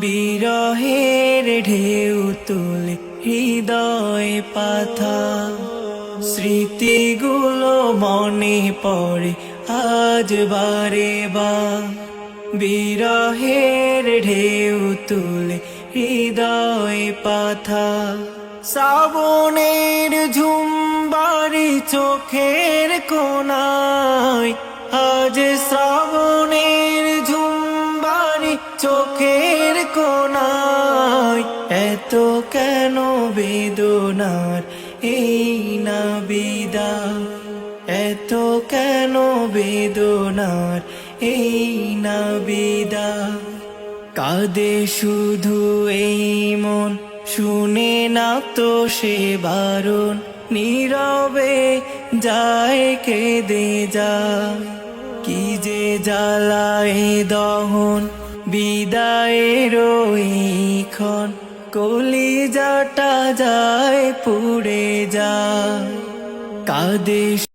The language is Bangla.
বিরহের ঢেউ তুলে হৃদয় পাথা স্মৃতিগুলো মনে পড়ে আজ বারে বা। বিরহের ঢেউ তুলে হৃদয় পাথা শ্রাবণের ঝুমবারি চোখের কোনায় আজ ঝুমবারি চোখের কোনায় এত কেন বেদনার এই না বিদায় এত কেন বেদনার এই না বিদায় কাঁদে শুধু এই মন, শুনে না তো সে বারণ। নীরবে যায় কেঁদে যায়, কি যে জ্বালায় দহন বিদায়ের কলি যাটা যায় পুড়ে যা কাঁদে